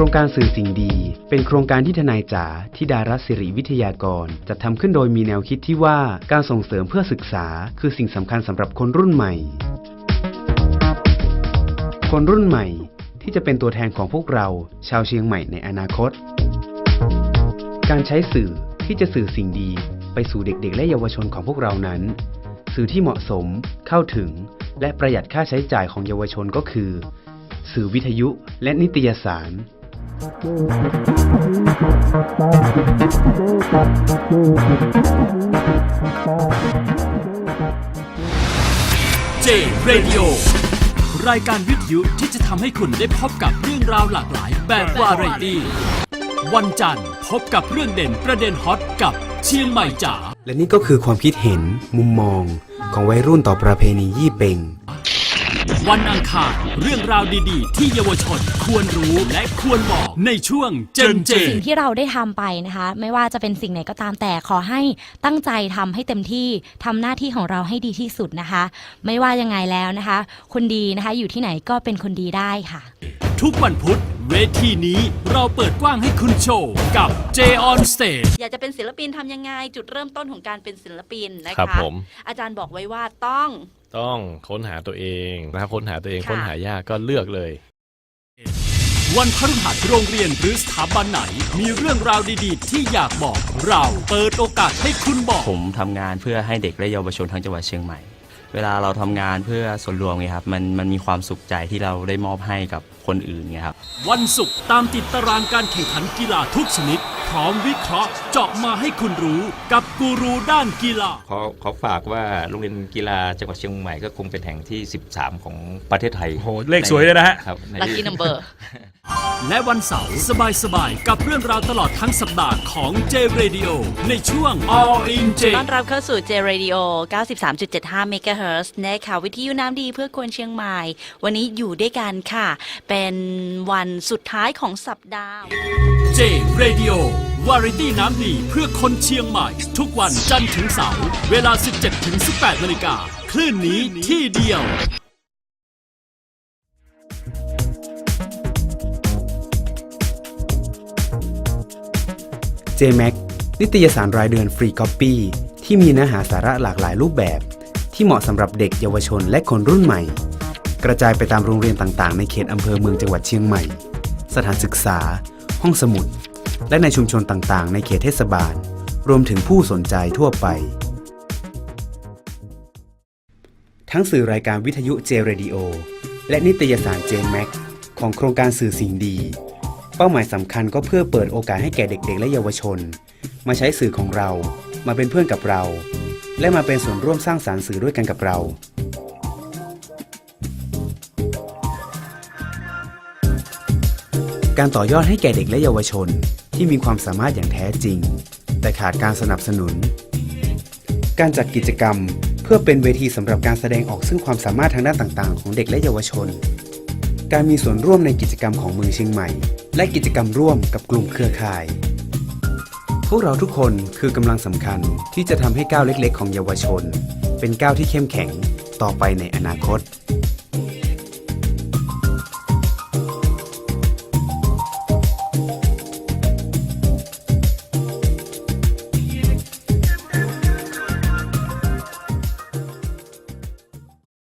ครงการสื่อสิ่งดี เป็นโครงการที่ทนายจ๋าทิดารัตน์สิริวิทยากรจัดทำขึ้นโดยมีแนวคิดที่ว่าการส่งเสริมเพื่อศึกษา คือสิ่งสำคัญสำหรับคนรุ่นใหม่ คนรุ่นใหม่ที่จะเป็นตัวแทนของพวกเรา ชาวเชียงใหม่ในอนาคต การใช้สื่อที่จะสื่อสิ่งดี ไปสู่เด็กๆ และเยาวชนของพวกเรานั้น สื่อที่เหมาะสม เข้าถึง และประหยัดค่าใช้จ่ายของเยาวชนก็คือ สื่อวิทยุและนิตยสาร เจ Radio รายการวิทยุที่จะทำให้คุณได้พบกับเรื่องราวหลากหลายแบบวาไรตี้วันจันทร์พบกับเรื่องเด่นประเด็นฮอตกับเชียงใหม่จ๋าและนี่ก็คือความคิดเห็นมุมมองของวัยรุ่นต่อประเพณียี่เปง วันอังคารเรื่องราวดีๆ ที่เยาวชนควรรู้และควรบอกในช่วงเจนเจ สิ่งที่เราได้ทำไปนะคะ ไม่ว่าจะเป็นสิ่งไหนก็ตามแต่ขอให้ตั้งใจทำให้เต็มที่ทำหน้าที่ของเราให้ดีที่สุดนะคะ ไม่ว่ายังไงแล้วนะคะ คนดีนะคะอยู่ที่ไหนก็เป็นคนดีได้ค่ะ ทุกวันพุธ เวทีนี้เราเปิดกว้างให้คุณโชว์กับ J on Stage อยากจะเป็นศิลปินทำยังไง จุดเริ่มต้นของการเป็นศิลปินนะคะครับผม อาจารย์บอกไว้ว่าต้อง ต้องค้นหาตัวเองนะครับค้นหาตัวเองค่ะ ค้นหายากก็เลือกเลย วันพฤหัสโรงเรียนหรือสถาบันไหน มีเรื่องราวดีๆ ที่อยากบอก เราเปิดโอกาสให้คุณบอก ผมทำงานเพื่อให้เด็กและเยาวชนทั้งจังหวัดเชียงใหม่ เวลาเราทำงานเพื่อส่วนรวมไงครับมันมันมีความสุขใจที่เราได้มอบให้กับคนอื่นไงครับ วันศุกร์ตามติดตารางการแข่งขันกีฬาทุกชนิด พร้อมวิเคราะห์เจาะมาให้คุณรู้กับกูรูด้านกีฬา ขอขอฝากว่าโรงเรียนกีฬาจังหวัดเชียงใหม่ก็คงเป็นแห่งที่ 13 ของประเทศไทยโหเลขสวยเลยนะฮะ ครับใน ลัคกี้นัมเบอร์และวันเสาร์สบายๆ กับเรื่องราวตลอดทั้งสัปดาห์ของ J Radio ในช่วง All in J ต้อนรับเข้าสู่ J Radio 93.75 MHz นะคะวิทยุน้ำดีเพื่อคนเชียงใหม่ วันนี้อยู่ด้วยกันค่ะ เป็นวันสุดท้ายของสัปดาห์ J Radio วาไรตี้น้ำดีเพื่อคนเชียงใหม่ ทุกวันจันทร์ถึงเสาร์เวลา 17ถึง18นาฬิกาคลื่นนี้ที่เดียว JMAC นิตยสารรายเดือนฟรีคอปปี้ที่มีเนื้อหาสาระหลากหลายรูปแบบ ที่เหมาะสำหรับเด็กเยาวชนและคนรุ่นใหม่ กระจายไปตามโรงเรียนต่างๆ ในเขตอำเภอเมืองจังหวัดเชียงใหม่ สถานศึกษา ห้องสมุด และในชุมชนต่างๆ ในเขตเทศบาล รวมถึงผู้สนใจทั่วไป ทั้งสื่อรายการวิทยุ J Radio และนิตยสาร J Max ของโครงการสื่อสิ่งดี เป้าหมายสำคัญก็เพื่อเปิดโอกาสให้แก่เด็ก ๆ และเยาวชน มาใช้สื่อของเรา มาเป็นเพื่อนกับเรา และมาเป็นส่วนร่วมสร้างสารรค์สื่อด้วยกันกับเราการต่อยอดให้แก่เด็กและเยาวชนที่มีความสามารถอย่างแท้จริง แต่ขาดการสนับสนุน การจัดกิจกรรมเพื่อเป็นเวทีสำหรับการแสดงออกซึ่งความสามารถทางด้านต่าง ๆ ของเด็กและเยาวชน การมีส่วนร่วมในกิจกรรมของเมืองเชียงใหม่ และกิจกรรมร่วมกับกลุ่มเครือข่าย พวกเราทุกคนคือกำลังสำคัญที่จะทำให้ก้าวเล็กๆ ของเยาวชน เป็นก้าวที่เข้มแข็งต่อไปในอนาคต